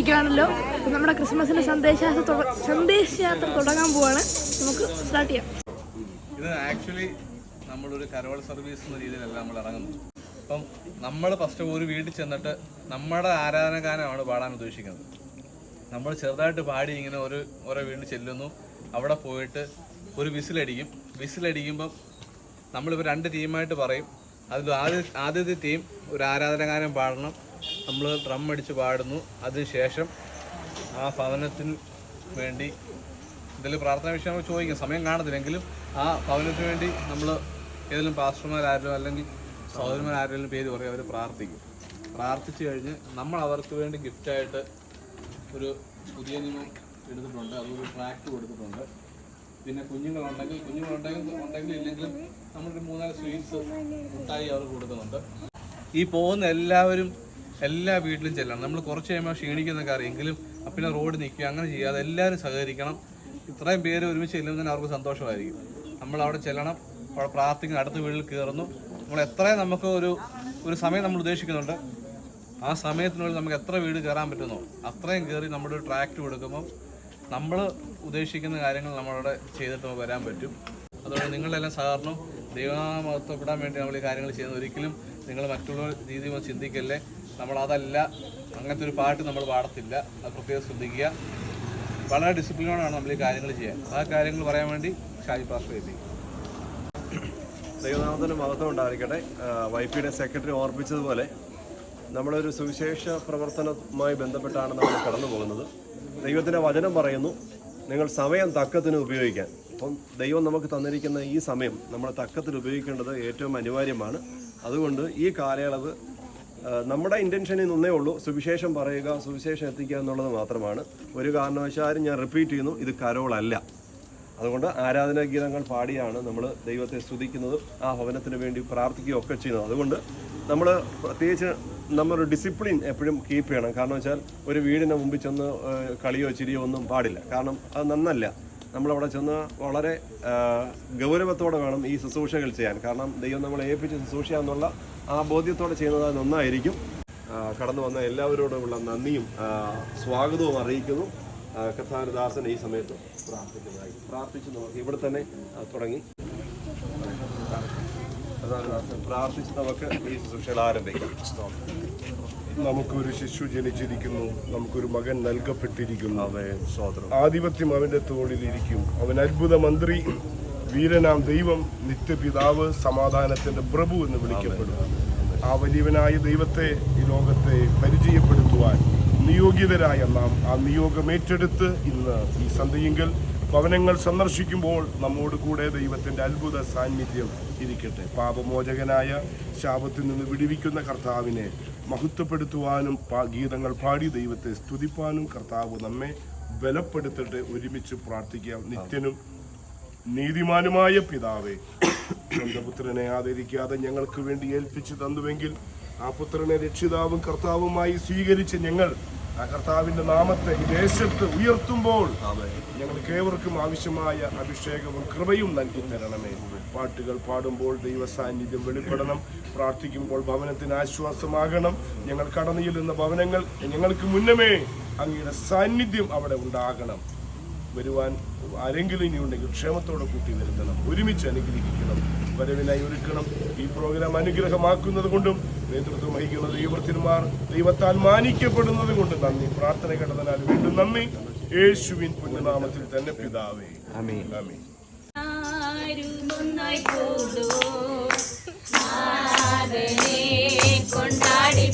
അപ്പോൾ നമ്മുടെ ക്രിസ്മസിന്റെ തുട- സന്ദേശയാത്ര തുടങ്ങാൻ പോവാണ്. നമുക്ക് സ്റ്റാർട്ട് ചെയ്യാം. ഇത് ആക്ച്വലി നമ്മളൊരു കരോൾ സർവീസ് എന്ന രീതിയിലല്ല നമ്മൾ ഇറങ്ങുന്നത്. അപ്പം നമ്മൾ ഫസ്റ്റ് ഒരു വീട്ടിൽ ചെന്നിട്ട് നമ്മുടെ ആരാധനകാനമാണ് പാടാൻ ഉദ്ദേശിക്കുന്നത്. നമ്മൾ ചെറുതായിട്ട് പാടി ഇങ്ങനെ ഒരു ഓരോ വീട്ടിൽ ചെല്ലുന്നു. അവിടെ പോയിട്ട് ഒരു വിസിലടിക്കും. വിസിലടിക്കുമ്പം നമ്മളിപ്പോൾ രണ്ട് ടീമായിട്ട് പറയും. അതിൽ ആദ്യ ആദ്യത്തെ ടീം ഒരു ആരാധനഗാനം പാടണം. നമ്മൾ ഡ്രം അടിച്ച് പാടുന്നു. അതിനുശേഷം ആ ഭവനത്തിന് വേണ്ടി എന്തെങ്കിലും പ്രാർത്ഥന വിഷയം നമ്മൾ ചോദിക്കും. സമയം കാണത്തില്ലെങ്കിലും ആ ഭവനത്തിന് വേണ്ടി നമ്മൾ ഏതെങ്കിലും പാസ്റ്റർമാരാരോ അല്ലെങ്കിൽ സഹോദരന്മാരാരെങ്കിലും പേര് പറയും അവർ പ്രാർത്ഥിക്കും. പ്രാർത്ഥിച്ചു കഴിഞ്ഞ് നമ്മൾ അവർക്ക് വേണ്ടി ഗിഫ്റ്റായിട്ട് ഒരു പുതിയ നിയമം എടുത്തിട്ടുണ്ട്. അതൊരു ട്രാക്ട് കൊടുത്തിട്ടുണ്ട്. പിന്നെ കുഞ്ഞുങ്ങളുണ്ടെങ്കിൽ കുഞ്ഞുങ്ങളുണ്ടെങ്കിൽ ഉണ്ടെങ്കിൽ ഇല്ലെങ്കിലും നമ്മളൊരു മൂന്നാൽ സ്വീറ്റ്സ് മുട്ടായി അവർ കൊടുക്കുന്നുണ്ട്. ഈ പോകുന്ന എല്ലാവരും എല്ലാ വീട്ടിലും ചെല്ലണം. നമ്മൾ കുറച്ച് കഴിയുമ്പോൾ ക്ഷീണിക്കുന്നൊക്കെ അറിയെങ്കിലും പിന്നെ റോഡ് നിൽക്കുക അങ്ങനെ ചെയ്യാതെ എല്ലാവരും സഹകരിക്കണം. ഇത്രയും പേര് ഒരുമിച്ച് ചെല്ലുമ്പോൾ തന്നെ അവർക്ക് സന്തോഷമായിരിക്കും. നമ്മൾ അവിടെ ചെല്ലണം. അവിടെ പ്രാർത്ഥിക്കുന്നു. അടുത്ത വീട്ടിൽ കയറുന്നു. നമ്മൾ എത്രയും നമുക്ക് ഒരു ഒരു സമയം നമ്മൾ ഉദ്ദേശിക്കുന്നുണ്ട്. ആ സമയത്തിനുള്ളിൽ നമുക്ക് എത്ര വീട് കയറാൻ പറ്റുന്നോ അത്രയും കയറി നമ്മുടെ ഒരു ട്രാക്ട് കൊടുക്കുമ്പോൾ നമ്മൾ ഉദ്ദേശിക്കുന്ന കാര്യങ്ങൾ നമ്മളവിടെ ചെയ്തിട്ട് നമുക്ക് വരാൻ പറ്റും. അതുകൊണ്ട് നിങ്ങളെല്ലാം സഹകരണം. ദൈവമഹത്വപ്പെടാൻ വേണ്ടി നമ്മൾ ഈ കാര്യങ്ങൾ ചെയ്യുന്നത്. ഒരിക്കലും നിങ്ങൾ മറ്റുള്ള രീതിയിൽ ചിന്തിക്കല്ലേ. നമ്മൾ അതല്ല അങ്ങനത്തെ ഒരു പാട്ട് നമ്മൾ പാടത്തില്ല. അത് പ്രത്യേകം ശ്രദ്ധിക്കുക. വളരെ ഡിസിപ്ലിനോടാണ് നമ്മൾ ഈ കാര്യങ്ങൾ ചെയ്യാൻ ആ കാര്യങ്ങൾ പറയാൻ വേണ്ടി ഷാജി പാസ്റ്റർ എത്തിക്കും ദൈവനാമത്തിന് മഹത്വം ഉണ്ടായിരിക്കട്ടെ. വൈപ്പിയുടെ സെക്രട്ടറി ഓർപ്പിച്ചതുപോലെ നമ്മളൊരു സുവിശേഷ പ്രവർത്തനവുമായി ബന്ധപ്പെട്ടാണ് നമ്മൾ കടന്നു പോകുന്നത്. ദൈവത്തിന്റെ വചനം പറയുന്നു നിങ്ങൾ സമയം തക്കത്തിന് ഉപയോഗിക്കാൻ. അപ്പം ദൈവം നമുക്ക് തന്നിരിക്കുന്ന ഈ സമയം നമ്മൾ തക്കത്തിൽ ഉപയോഗിക്കേണ്ടത് ഏറ്റവും അനിവാര്യമാണ്. അതുകൊണ്ട് ഈ കാലയളവ് നമ്മുടെ ഇന്റൻഷൻ ഇന്നേ ഉള്ളൂ. സുവിശേഷം പറയുക സുവിശേഷം എത്തിക്കുക എന്നുള്ളത് മാത്രമാണ്. ഒരു കാരണവശാലും ഞാൻ റിപ്പീറ്റ് ചെയ്യുന്നു ഇത് കരോളല്ല. അതുകൊണ്ട് ആരാധനാ ഗീതങ്ങൾ പാടിയാണ് നമ്മൾ ദൈവത്തെ സ്തുതിക്കുന്നതും ആ ഭവനത്തിന് വേണ്ടി പ്രാർത്ഥിക്കുകയും ഒക്കെ ചെയ്യുന്നത്. അതുകൊണ്ട് നമ്മൾ പ്രത്യേകിച്ച് നമ്മളൊരു ഡിസിപ്ലിൻ എപ്പോഴും കീപ്പ് ചെയ്യണം. കാരണം വെച്ചാൽ ഒരു വീടിന് മുമ്പിൽ ചെന്ന് കളിയോ ചിരിയോ ഒന്നും പാടില്ല. കാരണം അത് നന്നല്ല. നമ്മളവിടെ ചെന്ന് വളരെ ഗൗരവത്തോടെ വേണം ഈ ശുശ്രൂഷകൾ ചെയ്യാൻ. കാരണം ദൈവം നമ്മളെ ഏൽപ്പിച്ച് ശുശ്രൂഷ എന്നുള്ള ആ ബോധ്യത്തോടെ ചെയ്യുന്നത് നന്നായിരിക്കും. കടന്നു വന്ന എല്ലാവരോടുമുള്ള നന്ദിയും സ്വാഗതവും അറിയിക്കുന്നു. കഥാനുദാസൻ ഈ സമയത്ത് പ്രാർത്ഥിക്കുന്നതായി. പ്രാർത്ഥിച്ചു നമുക്ക് ഇവിടെ തന്നെ തുടങ്ങി. പ്രാർത്ഥിച്ച് നമുക്ക് ഈ ശുശ്രൂഷകൾ ആരംഭിക്കാം നമുക്കൊരു ശിശു ജനിച്ചിരിക്കുന്നു നമുക്കൊരു മകൻ നൽകപ്പെട്ടിരിക്കുന്നു അവൻ സ്തോത്രം ആധിപത്യം അവന്റെ തോളിലിരിക്കും അവൻ അത്ഭുത മന്ത്രി വീരനാം ദൈവം നിത്യപിതാവ് സമാധാനത്തിന്റെ പ്രഭു എന്ന് വിളിക്കപ്പെടും ആ വലിയവനായ ദൈവത്തെ ഈ ലോകത്തെ പരിചയപ്പെടുത്തുവാൻ നിയോഗിതരായ നാം ആ നിയോഗം ഏറ്റെടുത്ത് ഇന്ന് ഈ സന്ധ്യയെങ്കിൽ ഭവനങ്ങൾ സന്ദർശിക്കുമ്പോൾ നമ്മോട് കൂടെ ദൈവത്തിന്റെ അത്ഭുത സാന്നിധ്യം ഇരിക്കട്ടെ. പാപമോചകനായ ശാപത്തിൽ നിന്ന് വിടിവിക്കുന്ന കർത്താവിനെ മഹത്വപ്പെടുത്തുവാനും ഗീതങ്ങൾ പാടി ദൈവത്തെ സ്തുതിപ്പാനും കർത്താവ് നമ്മെ ബലപ്പെടുത്തിട്ട്. ഒരുമിച്ച് പ്രാർത്ഥിക്കാം. നിത്യനും നീതിമാനുമായ പിതാവെ സ്വന്തം പുത്രനെ ആദരിക്കാതെ ഞങ്ങൾക്ക് വേണ്ടി ഏൽപ്പിച്ചു തന്നുവെങ്കിൽ ആ പുത്രനെ രക്ഷിതാവും കർത്താവുമായി സ്വീകരിച്ച് ഞങ്ങൾ ആ കർത്താവിന്റെ നാമത്തെ ഈ ദേശത്ത് ഉയർത്തുമ്പോൾ ഞങ്ങൾക്ക് ഏവർക്കും ആവശ്യമായ അഭിഷേകവും കൃപയും നൽകി തരണമേ. പാട്ടുകൾ പാടുമ്പോൾ ദൈവ സാന്നിധ്യം വെളിപ്പെടണം. പ്രാർത്ഥിക്കുമ്പോൾ ഭവനത്തിന് ആശ്വാസമാകണം. ഞങ്ങൾ കടന്നു ചെല്ലുന്ന ഭവനങ്ങൾ ഞങ്ങൾക്ക് മുന്നമേ അങ്ങയുടെ സാന്നിധ്യം അവിടെ ഉണ്ടാകണം. വരുവാൻ ആരെങ്കിലും ഇനി ഉണ്ടെങ്കിൽ ക്ഷേമത്തോടെ കൂട്ടി വരുത്തണം ഒരുമിച്ച് അനുഗ്രഹിക്കണം വരവിനായി ഒരുക്കണം. ഈ പ്രോഗ്രാം അനുഗ്രഹമാക്കുന്നത് കൊണ്ടും നേതൃത്വം വഹിക്കുന്ന ദൈവത്തിന്മാർ ദൈവത്താൽ മാനിക്കപ്പെടുന്നത് കൊണ്ട് നന്ദി. പ്രാർത്ഥന കടന്നാൽ വീണ്ടും നന്ദി. യേശുവിൻ പുണ്യനാമത്തിൽ തന്നെ പിതാവേ. കൂടു? നാഥനെ കൊണ്ടാടി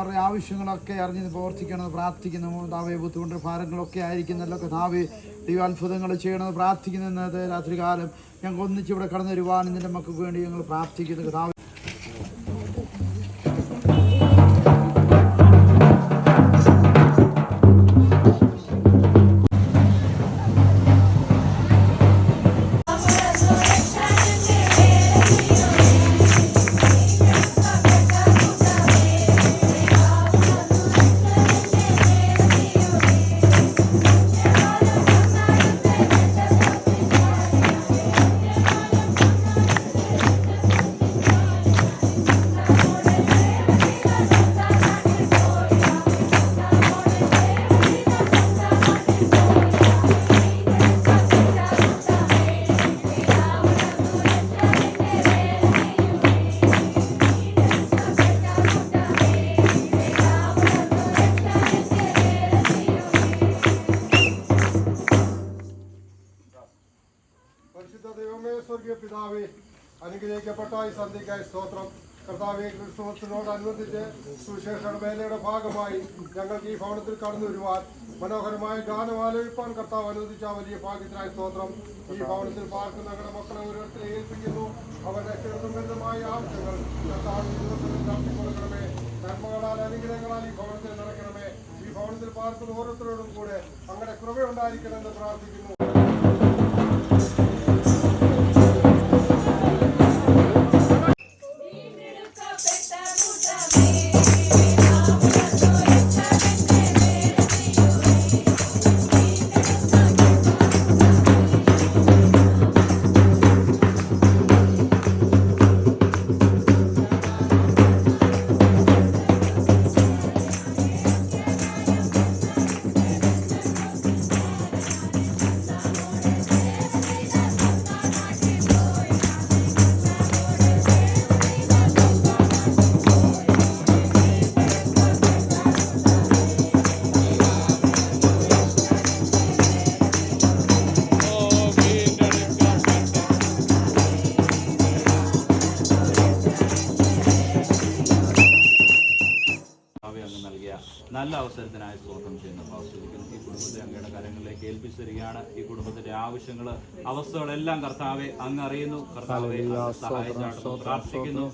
ദൈവങ്ങളുടെ ആവശ്യങ്ങളൊക്കെ അറിഞ്ഞ് പ്രവർത്തിക്കണമെന്ന് പ്രാർത്ഥിക്കുന്നു. കഥാവെ ബുദ്ധിമുട്ട് ഭാരങ്ങളൊക്കെ ആയിരിക്കുന്നല്ലോ. കഥാവെ ദൈവ അത്ഭുതങ്ങൾ ചെയ്യണമെന്ന് പ്രാർത്ഥിക്കുന്നത് രാത്രികാലം. ഞങ്ങൾ ഒന്നിച്ചിവിടെ കടന്നു വരുവാൻ നിന്റെ മക്കൾക്ക് വേണ്ടി ഞങ്ങൾ പ്രാർത്ഥിക്കുന്നു. കഥാവെ സുവിശേഷ വേലയുടെ ഭാഗമായി ഞങ്ങൾക്ക് ഈ ഭവനത്തിൽ കടന്നു വരുവാൻ മനോഹരമായ ഗാനം ആലോചിപ്പാൻ കർത്താവ് അനുവദിച്ച വലിയ ഭാഗ്യത്തിനായി സ്തോത്രം. ഈ ഭവനത്തിൽ പാർക്കുന്ന ഞങ്ങളുടെ മക്കളെ ഓരോരുത്തരെ ഏൽപ്പിക്കുന്നു. അവരുടെ ചെറുതും വലുതുമായ ആവശ്യങ്ങൾ കർത്താവ് ഈ ദിവസത്തിൽ നടത്തി നന്മകളാൽ അനുഗ്രഹങ്ങളാൽ ഈ ഭവനത്തിൽ നടക്കണമേ. ഈ ഭവനത്തിൽ പാർക്കുന്ന ഓരോരുത്തരോടും കൂടെ അങ്ങനെ കൃപയുണ്ടായിരിക്കണമെന്ന് പ്രാർത്ഥിക്കുന്നു. കരങ്ങളിലേക്ക് തരികയാണ് ഈ കുടുംബത്തിന്റെ ആവശ്യങ്ങൾ അവസ്ഥകളെല്ലാം കർത്താവെ അങ്ങ് അറിയുന്നു. കർത്താവെ പ്രാർത്ഥിക്കുന്നു.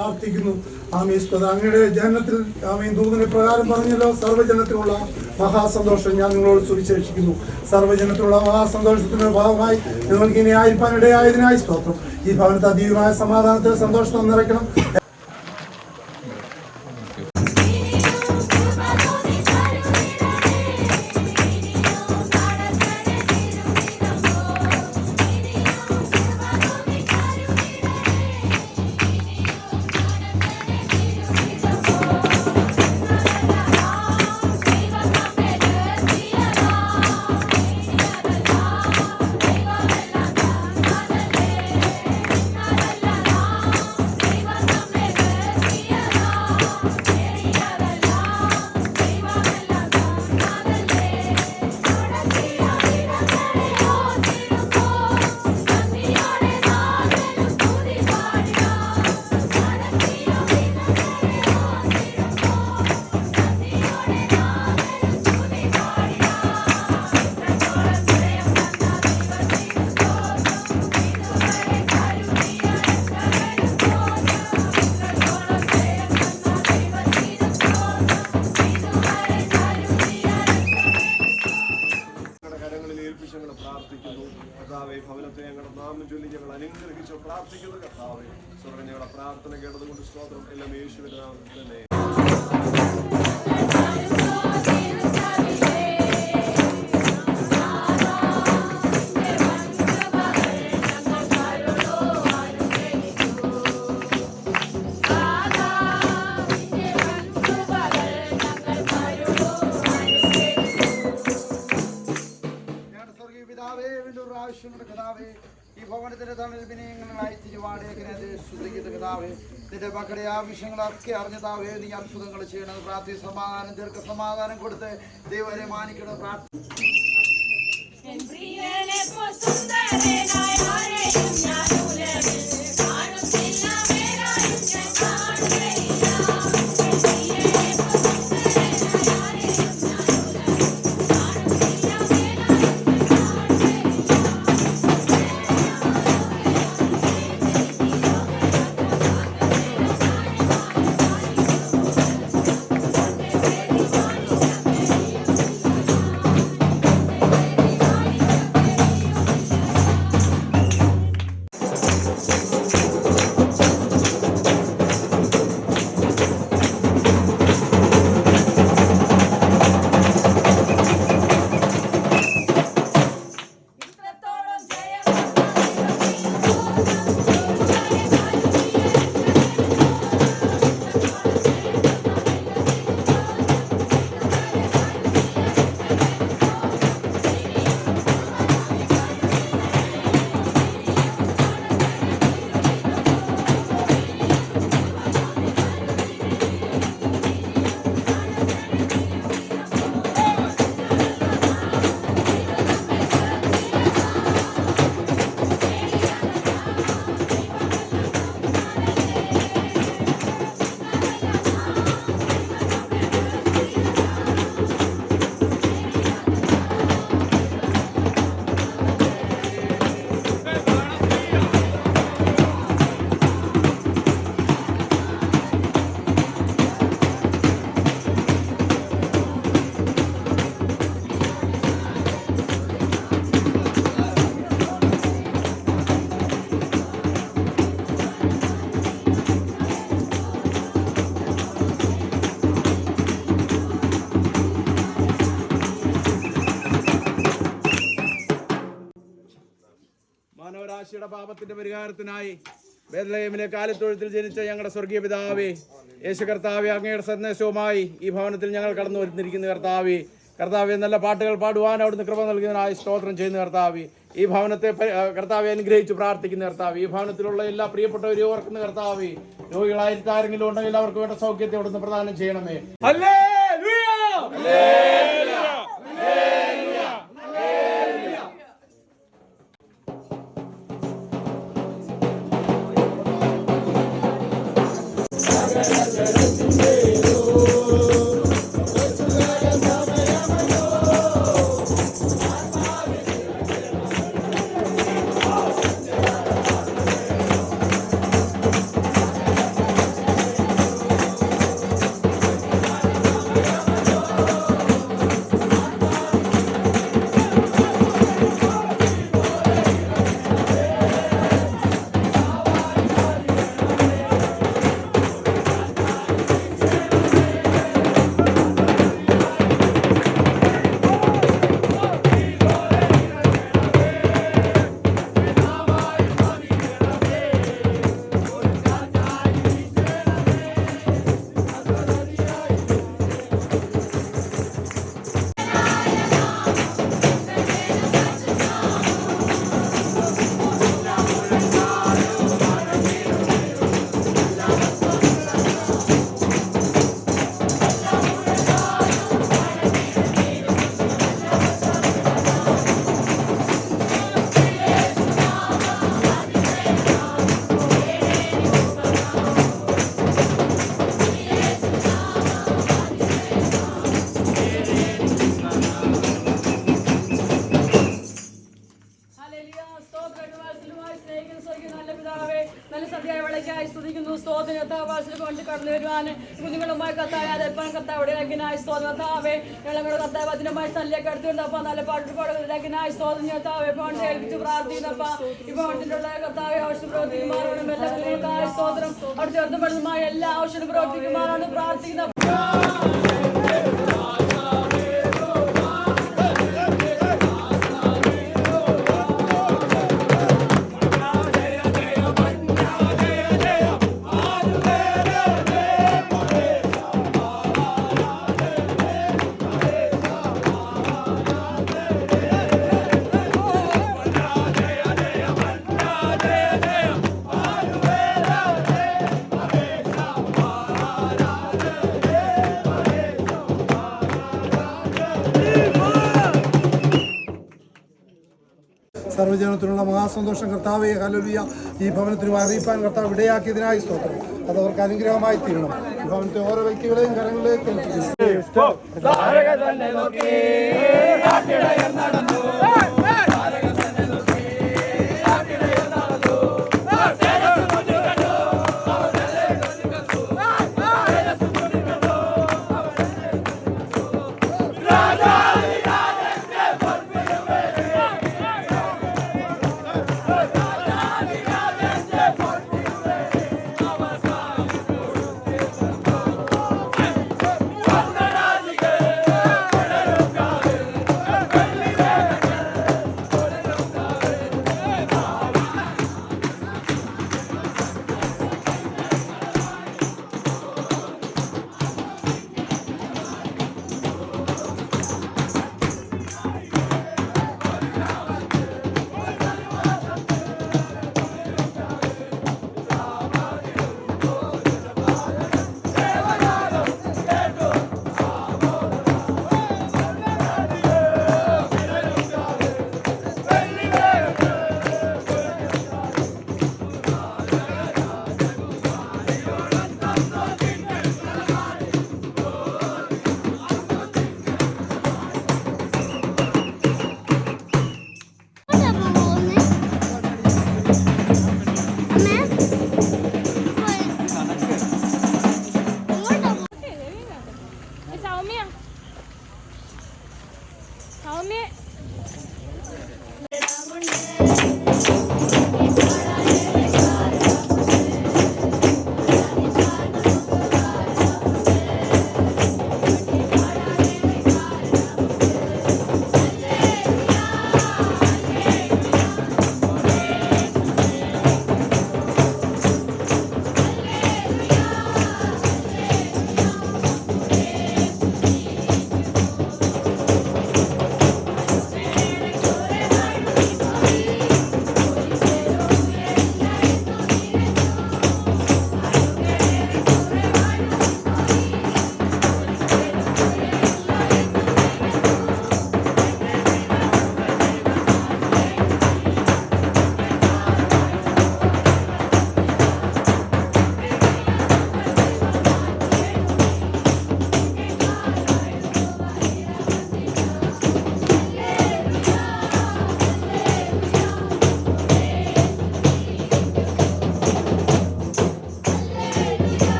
പ്രാർത്ഥിക്കുന്നു. ആമീ സ്തുത. അങ്ങയുടെ ജനനത്തിൽ ആമീൻ. ദൂതനെ പ്രകാരം പറഞ്ഞല്ലോ സർവജനത്തിനുള്ള മഹാസന്തോഷം ഞാൻ നിങ്ങളോട് സുവിശേഷിക്കുന്നു. സർവജനത്തിനുള്ള മഹാസന്തോഷത്തിന്റെ ഭാഗമായി നിങ്ങൾക്ക് ഇനി ആയിരിക്കാൻ ഇടയായതിനായി സ്തോത്രം. ഈ ഭവനത്തെ അതീവമായ സമാധാനത്തിൽ സന്തോഷം നിറയ്ക്കണം. സ്തോത്രം എല്ലാം യേശുവിന്റെ നാമത്തിൽ തന്നെ ആവശ്യങ്ങളൊക്കെ അറിഞ്ഞതാവേ നീ അത്ഭുതങ്ങൾ ചെയ്യണത്. പ്രാർത്ഥി സമാധാനം ദീർഘ സമാധാനം കൊടുത്ത് ദൈവരെ മാനിക്കണം പ്രാർത്ഥി മാനവരാശിയുടെ പാപത്തിന്റെ പരിഹാരത്തിനായി ബേദലയമിലെ കാലിത്തൊഴുത്തിൽ ജനിച്ച ഞങ്ങളുടെ സ്വർഗീയ പിതാവേ യേശു കർത്താവെ അങ്ങയുടെ സന്ദേശവുമായി ഈ ഭവനത്തിൽ ഞങ്ങൾ കടന്നു വരുന്നിരിക്കുന്ന കർത്താവെ. കർത്താവെ നല്ല പാട്ടുകൾ പാടുവാൻ അവിടുന്ന് കൃപ നൽകുന്നതിനായി സ്തോത്രം ചെയ്യുന്ന കർത്താവെ. ഈ ഭവനത്തെ കർത്താവെ അനുഗ്രഹിച്ച് പ്രാർത്ഥിക്കുന്ന കർത്താവ്. ഈ ഭവനത്തിലുള്ള എല്ലാ പ്രിയപ്പെട്ടവരും ഓർക്കുന്ന കർത്താവെ രോഗികളായിട്ട് ആരെങ്കിലും ഉണ്ടെങ്കിൽ അവർക്ക് വേണ്ട സൗഖ്യത്തെ അവിടുന്ന് പ്രദാനം ചെയ്യണമേ. Hey, hey, hey, hey. പ്രവർത്തിക്കുമാറാണ്. എല്ലാ കുഞ്ഞുങ്ങൾക്കായ സ്തോത്രം. എല്ലാ ആവശ്യം പ്രവർത്തിക്കുമാറാണ് പ്രാർത്ഥിക്കുന്ന സർവജനത്തിനുള്ള മഹാസന്തോഷം. കർത്താവെ ഹലലുയ ഈ ഭവനത്തിന് അറിയിപ്പാൻ കർത്താവ് ഇടയാക്കിയതിനായി സ്തോത്രം. അത് അവർക്ക് അനുഗ്രഹമായി തീരണം. ഈ ഭവനത്തെ ഓരോ വ്യക്തികളെയും കരങ്ങളിലേക്ക് ഏൽപ്പിക്കുന്നു.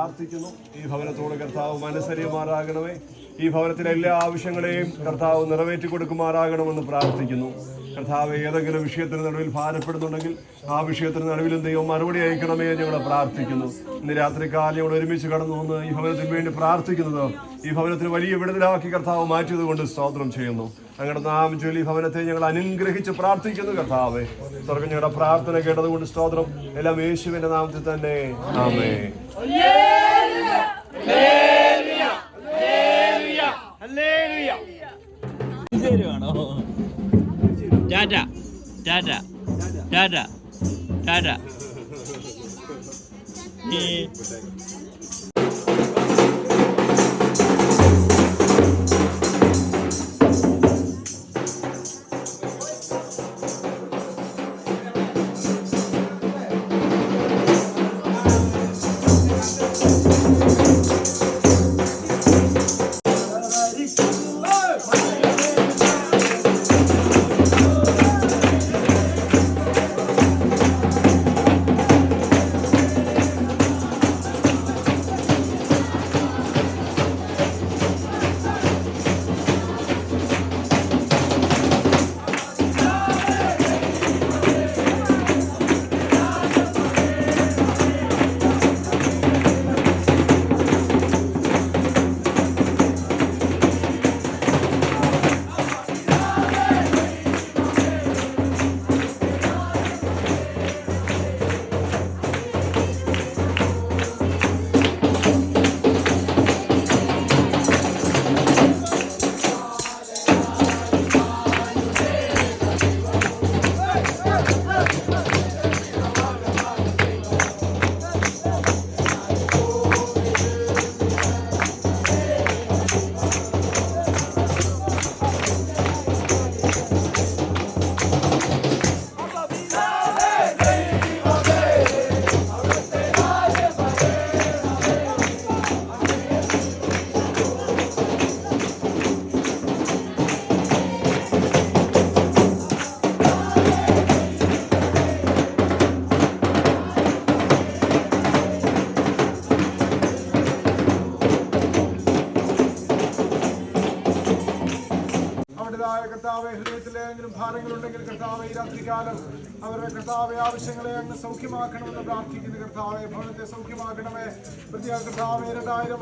പ്രാർത്ഥിക്കുന്നു. ഈ ഭവനത്തോട് കർത്താവ് മനസ്സരിയുമാറാകണമേ ഈ ഭവനത്തിലെ എല്ലാ ആവശ്യങ്ങളെയും കർത്താവ് നിറവേറ്റി കൊടുക്കുമാറാകണമെന്ന് പ്രാർത്ഥിക്കുന്നു. കർത്താവ് ഏതെങ്കിലും വിഷയത്തിന് നടുവിൽ ഭാരപ്പെടുന്നുണ്ടെങ്കിൽ ആ വിഷയത്തിന് നടുവിലും ദൈവം മറുപടി അയക്കണമേ എന്ന് ഞങ്ങൾ പ്രാർത്ഥിക്കുന്നു. ഇന്ന് രാത്രി കാലം ഞങ്ങൾ ഒരുമിച്ച് കടന്നു വന്ന് ഈ ഭവനത്തിന് വേണ്ടി പ്രാർത്ഥിക്കുന്നത് ഈ ഭവനത്തിന് വലിയ വിടുതലാക്കി കർത്താവ് മാറ്റിയത് കൊണ്ട് സ്തോത്രം ചെയ്യുന്നു. ഞങ്ങളുടെ നാം ചൊല്ലി ഭവനത്തെ ഞങ്ങൾ അനുഗ്രഹിച്ച് പ്രാർത്ഥിക്കുന്നു കർത്താവേ. തുടർന്ന് ഞങ്ങളുടെ പ്രാർത്ഥന കേട്ടതുകൊണ്ട് സ്തോത്രം. എല്ലാം യേശുവിന്റെ നാമത്തിൽ തന്നെ. ആമേ ടാറ്റ ടാറ്റ ടാറ്റ ടാറ്റ കർത്താവെ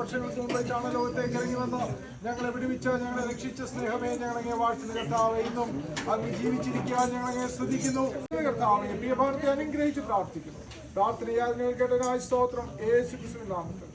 വർഷങ്ങൾക്ക് മുമ്പായിട്ടാണ് ലോകത്തേക്ക് ഇറങ്ങി വന്ന. ഞങ്ങളെ വിടുവിച്ച ഞങ്ങളെ രക്ഷിച്ച സ്നേഹമേ ഞങ്ങളെ വാഴ്ച കർത്താവെ ഇന്നും അങ്ങ് ജീവിച്ചിരിക്കാൻ ഞങ്ങളെ സ്തുതിക്കുന്നു കർത്താവെ പ്രിയ ഭവനത്തെ അനുഗ്രഹിച്ച് പ്രാർത്ഥിക്കുന്നു. പ്രാർത്ഥനയാൽ കേട്ടനായ സ്തോത്രം. യേശു നാമത്തിൽ.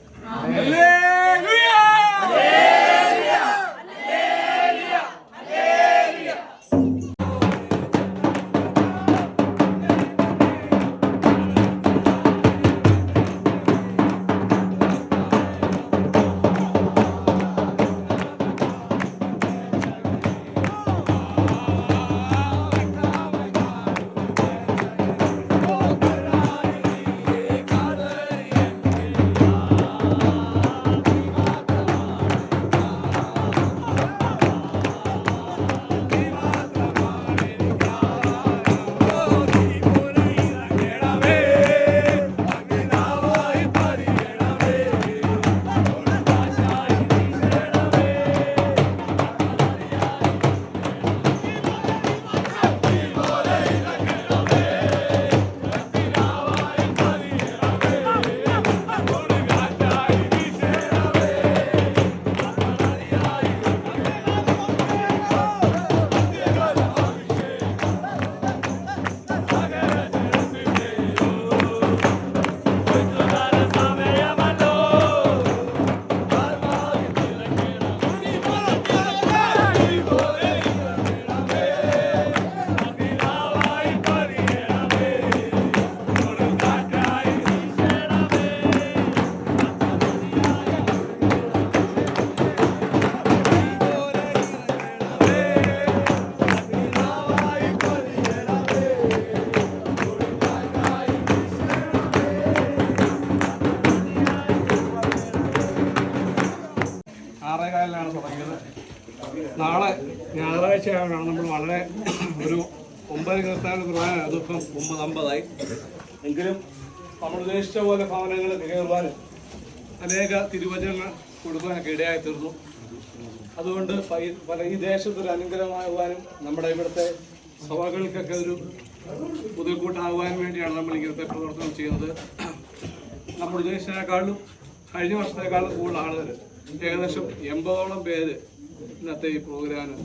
ഞായറാഴ്ചയാണ് നമ്മൾ വളരെ ഒരു ഒമ്പത് നിർത്താൻ കുർബാന അതിപ്പം ഒമ്പത് അമ്പതായി. എങ്കിലും നമ്മൾ ഉദ്ദേശിച്ച പോലെ ഭവനങ്ങൾ കയറുവാനും അനേക തിരുവചനങ്ങൾ കൊടുക്കുവാനൊക്കെ ഇടയായി തീർന്നു. അതുകൊണ്ട് പല ഈ ദേശത്തൊരു അനുഗ്രഹമാകുവാനും നമ്മുടെ ഇവിടുത്തെ സഭകൾക്കൊക്കെ ഒരു പുതുക്കൂട്ടാകുവാൻ വേണ്ടിയാണ് നമ്മൾ ഇങ്ങനത്തെ പ്രവർത്തനം ചെയ്യുന്നത്. നമ്മൾ ഉദ്ദേശിച്ചതിനേക്കാളും കഴിഞ്ഞ വർഷത്തേക്കാളും കൂടുതൽ ആളുകൾ ഏകദേശം എൺപതോളം പേര് ഇന്നത്തെ ഈ പ്രോഗ്രാമിന്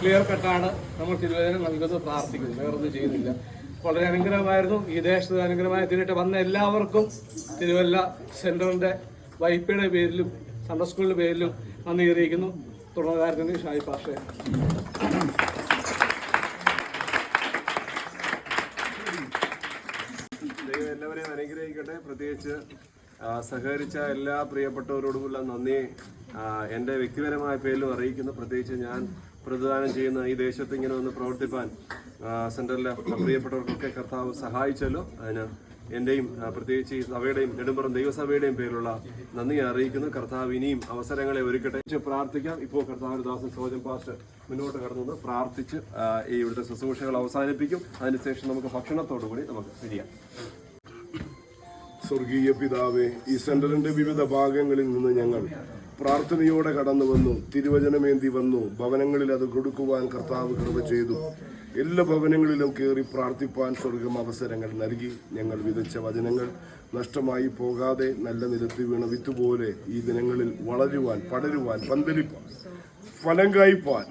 ക്ലിയർ കട്ടാണ് നമ്മൾ തിരുവേദന നൽകുന്നത് പ്രാർത്ഥിക്കുന്നത് വേറൊന്നും ചെയ്യുന്നില്ല. വളരെ അനുഗ്രഹമായിരുന്നു. ഈ ദേശത്ത് അനുഗ്രഹമായി തിരിട്ട്. വന്ന എല്ലാവർക്കും തിരുവല്ല സെന്ററിന്റെ വൈപ്പിയുടെ പേരിലും സൺഡർ സ്കൂളിന്റെ പേരിലും നന്ദി അറിയിക്കുന്നു. തുടർന്നുകാരത്തിന് ഷായി പാഷേ. എല്ലാവരെയും അനുഗ്രഹിക്കട്ടെ. പ്രത്യേകിച്ച് സഹകരിച്ച എല്ലാ പ്രിയപ്പെട്ടവരോടുമുള്ള നന്ദി. എന്റെ വ്യക്തിപരമായ പേരിലും അറിയിക്കുന്നു. പ്രത്യേകിച്ച് ഞാൻ പ്രതിദാനം ചെയ്യുന്ന ഈ ദേശത്ത് ഇങ്ങനെ ഒന്ന് പ്രവർത്തിപ്പാൻ സെന്ററിലെ പ്രിയപ്പെട്ടവർക്കൊക്കെ കർത്താവ് സഹായിച്ചല്ലോ. അതിന് എന്റെയും പ്രത്യേകിച്ച് ഈ സഭയുടെയും നെടുമ്പുറം ദൈവസഭയുടെയും പേരിലുള്ള നന്ദി അറിയിക്കുന്നു. കർത്താവ് ഇനിയും അവസരങ്ങളെ ഒരുക്കട്ടെ. പ്രാർത്ഥിക്കാം. ഇപ്പോൾ കർത്താവ് ദാസൻ സോജൻ പാസ്റ്റ് മുന്നോട്ട് കടന്നു പ്രാർത്ഥിച്ച് ഈ ഇവിടുത്തെ ശുശ്രൂഷകൾ അവസാനിപ്പിക്കും. അതിനുശേഷം നമുക്ക് ഭക്ഷണത്തോടു കൂടി നമുക്ക് പിരിയാം. സ്വർഗീയ പിതാവേ ഈ സെന്ററിന്റെ വിവിധ ഭാഗങ്ങളിൽ നിന്ന് ഞങ്ങൾ പ്രാർത്ഥനയോടെ കടന്നു വന്നു തിരുവചനമേന്തി വന്നു ഭവനങ്ങളിൽ അത് കൊടുക്കുവാൻ കർത്താവ് കൃപ ചെയ്തു. എല്ലാ ഭവനങ്ങളിലും കയറി പ്രാർത്ഥിപ്പാൻ സ്വർഗം അവസരങ്ങൾ നൽകി. ഞങ്ങൾ വിതച്ച വചനങ്ങൾ നഷ്ടമായി പോകാതെ നല്ല നിലത്ത് വീണ വിത്തുപോലെ ഈ ദിനങ്ങളിൽ വളരുവാൻ പടരുവാൻ പന്തലിപ്പാൻ ഫലം കായ്പാൻ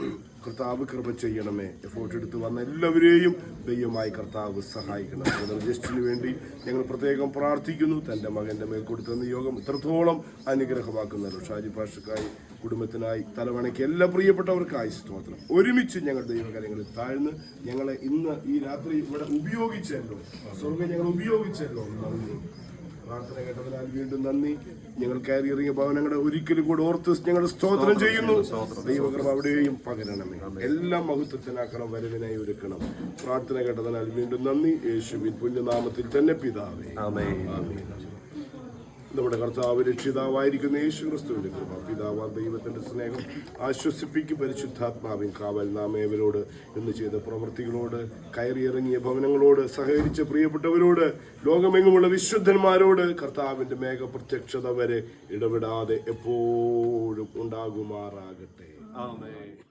കർത്താവ് കൃപ ചെയ്യണമേ. എഫോർട്ട് എടുത്ത് വന്ന എല്ലാവരെയും ദൈവമായി കർത്താവ് സഹായിക്കണം. ജസ്റ്റിന് വേണ്ടി ഞങ്ങൾ പ്രത്യേകം പ്രാർത്ഥിക്കുന്നു. തന്റെ മകന്റെ മേൽ കൊടുത്ത നിയോഗം ഇത്രത്തോളം അനുഗ്രഹമാക്കുന്നല്ലോ ഷാജി പാഷക്കായി കുടുംബത്തിനായി തലവണയ്ക്ക് എല്ലാ പ്രിയപ്പെട്ടവർക്കായി സ്തോത്രം. ഒരുമിച്ച് ഞങ്ങൾ ദൈവകാര്യങ്ങളിൽ താഴ്ന്ന് ഞങ്ങളെ ഇന്ന് ഈ രാത്രി ഇവിടെ ഉപയോഗിച്ചല്ലോ. സ്വർഗം ഞങ്ങൾ ഉപയോഗിച്ചല്ലോ. നന്ദി. പ്രാർത്ഥന കേട്ടതിനാൽ വീണ്ടും നന്ദി. ഞങ്ങൾ കയറി ഇറങ്ങിയ ഭവനങ്ങളെ ഒരിക്കലും കൂടെ ഓർത്ത് ഞങ്ങൾ സ്തോത്രം ചെയ്യുന്നു. ദൈവകൃപ അവിടെയും പകരണമേ. എല്ലാം മഹത്വത്തിനാക്കണം വരവിനായി ഒരുക്കണം. പ്രാർത്ഥന കേട്ടതിനാൽ വീണ്ടും നന്ദി. യേശുവിൻ പുണ്യനാമത്തിൽ തന്നെ പിതാവേ. ആമേൻ. നമ്മുടെ കർത്താവ് രക്ഷിതാവായിരിക്കുന്ന യേശു ക്രിസ്തുവിന്റെ കൃപ പിതാവ് ദൈവത്തിന്റെ സ്നേഹം ആശ്വസിപ്പിക്കും പരിശുദ്ധാത്മാവിൻ കാവൽ. നാം ഏവരോട് ഇന്ന് ചെയ്ത പ്രവൃത്തികളോട് കയറിയിറങ്ങിയ ഭവനങ്ങളോട് സഹകരിച്ച പ്രിയപ്പെട്ടവരോട് ലോകമെങ്ങുമുള്ള വിശുദ്ധന്മാരോട് കർത്താവിന്റെ മേഘ പ്രത്യക്ഷത വരെ ഇടപെടാതെ എപ്പോഴും ഉണ്ടാകുമാറാകട്ടെ. ആമേൻ.